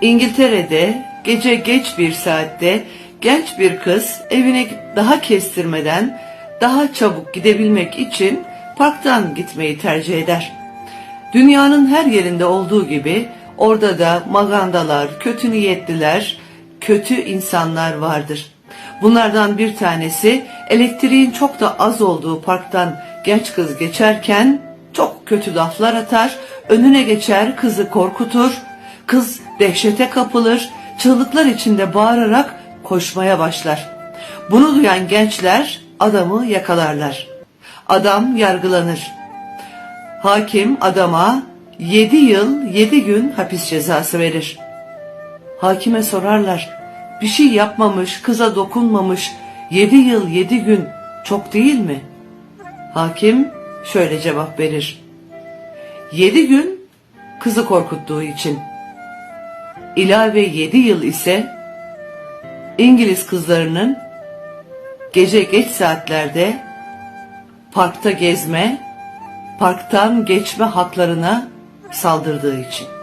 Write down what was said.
İngiltere'de gece geç bir saatte genç bir kız evine daha kestirmeden daha çabuk gidebilmek için parktan gitmeyi tercih eder. Dünyanın her yerinde olduğu gibi orada da magandalar, kötü niyetliler, kötü insanlar vardır. Bunlardan bir tanesi elektriğin çok da az olduğu parktan genç kız geçerken çok kötü laflar atar, önüne geçer, kızı korkutur. Kız dehşete kapılır, çığlıklar içinde bağırarak koşmaya başlar. Bunu duyan gençler adamı yakalarlar. Adam yargılanır. Hakim adama 7 yıl 7 gün hapis cezası verir. Hakime sorarlar. Bir şey yapmamış, kıza dokunmamış. 7 yıl 7 gün çok değil mi? Hakim şöyle cevap verir. 7 gün kızı korkuttuğu için. İlave 7 yıl ise İngiliz kızlarının gece geç saatlerde parkta gezme, parktan geçme haklarına saldırdığı için.